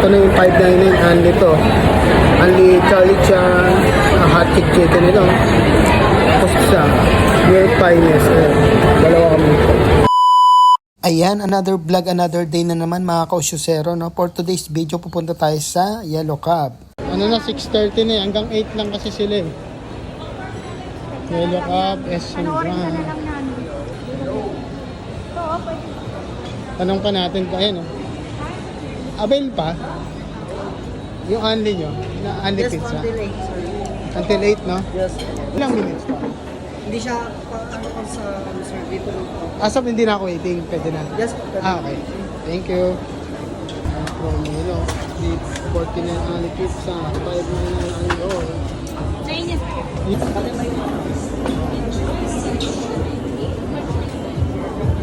Ito na yung 599 only to. Only Charlie Chan, uh, hot chick chicken ito. Tapos isa, your finest. Ayan, dalawa kami ito. Ayan, another vlog, another day na naman mga kausyusero. No? For today's video, pupunta tayo sa Yellow Cab. Ano na, 6.30 na eh. Hanggang 8 lang kasi sila eh. Yellow Cab, SM Brand. Tanong pa natin pa, ayan oh. Avail pa? Yung only nyo, na only Yes, pizza. until 8, sir. Until 8, no? Yes. Ilang minutes pa? Hindi siya pa, ano ko sa sir, dito lang po. Asap hindi na ako waiting, pwede na. Yes, Ah, okay. Thank you. From, you know, the 49 only pizza, 5 na only roll. Chinese po.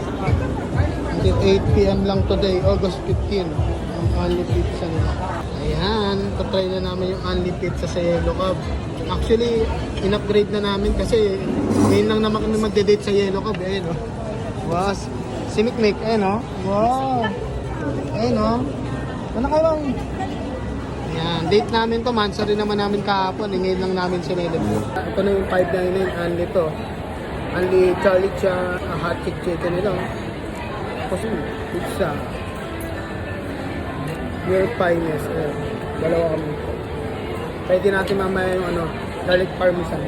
Until 8 p.m. lang today, August 15, ang only pizza nila. Ayan, tatry na namin yung only pizza sa Yellow Cab. Actually, in-upgrade na namin kasi ngayon lang naman kami magde-date sa Yellow Cab. Ayan, oh. Wow, si Mikmik, ayan, oh. Wow. Ayan, oh. Ano kayo bang? Ayan, date namin to, mansari naman namin kahapon. Eh, ngayon lang namin sinelebrate. Ito na yung 599 only to. Only Charlie Cha, uh, hot chick chicken nila. oh. Tapos pizza. Your finest. Ayan. Dalawa kami. Pwede natin mamaya yung ano, garlic parmesan.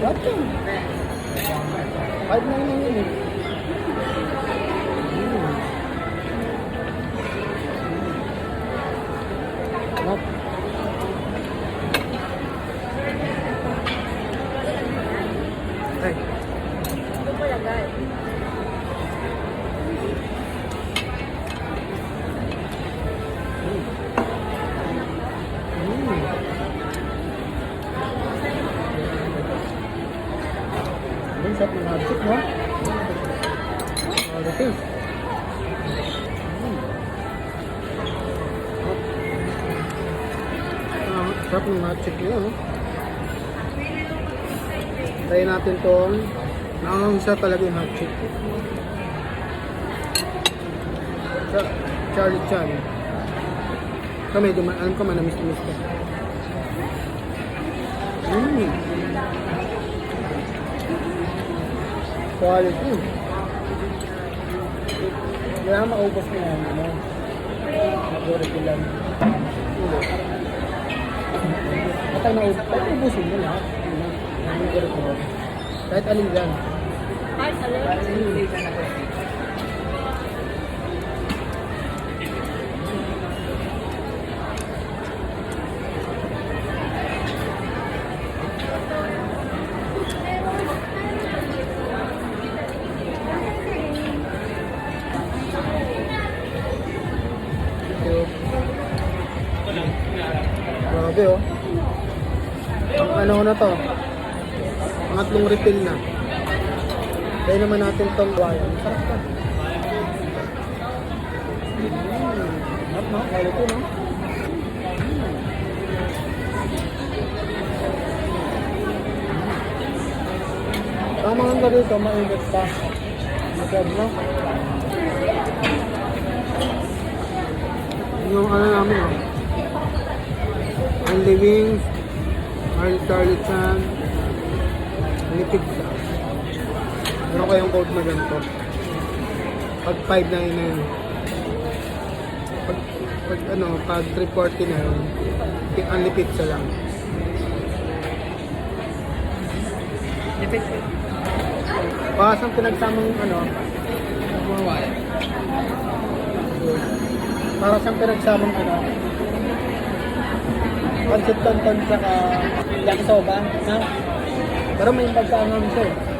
Yun? Five na yun yun eh. No? Hotdog eh. Mm. Ah, sarap ng hotdog niya, no? Try natin tong nakakangsa talaga yung hotdog. Cha- Charlie Chan. Ito medyo, alam ko manamis-namis ka. Mmm. Quality. Kaya maubos na yan, ano? Magurot lang. At ang naubos, kahit ubusin mo mo. Kahit alin lang. Ay, salad. Thank Grabe oh. Ano na to? Pangatlong refill na. Kaya naman natin tong buhayan. Sarap to. Mm. Sarap no? Quality no? Tama nga dito, mainit pa. Masarap no? Yung ano namin oh. Ang livings, Carl Charlie Chan, ang pizza. Ano kayong code na ganito? Pag 5 na yun Pag, pag ano, pag 340 na yun, only pizza lang. Baka saan pinagsamang ano, para siyang pinagsamang ano, pancit tonton saka yakisoba, na? Pero may pagkaangam siya eh.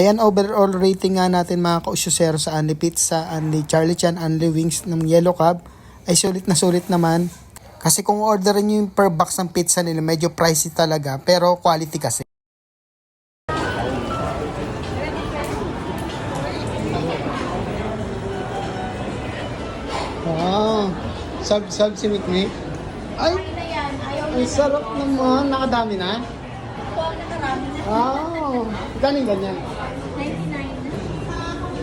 Ayan, overall rating nga natin mga kausyosero sa Anli Pizza, Anli Charlie Chan, Anli Wings ng Yellow Cab ay sulit na sulit naman. Kasi kung orderin nyo yung per box ng pizza nila, medyo pricey talaga, pero quality kasi. Wow. Sub, sub si Mikmik. Ay, ang sarap naman. Nakadami na. Po ang nakarami na. Wow. Galing ganyan. 99.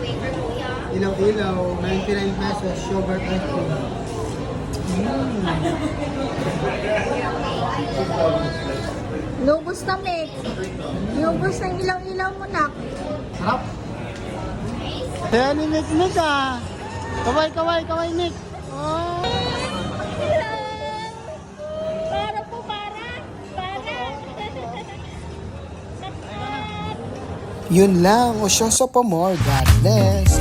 Wafer kuya. Ilaw-ilaw, 99 pesos, sugar ice cream. Lubos na, Mix. Lubos na yung ilaw-ilaw mo, nak. Sarap. Kaya ni Nick Nick ah. Kaway, kaway, kaway Nick. Yun lang. O siya sa pa more. God bless.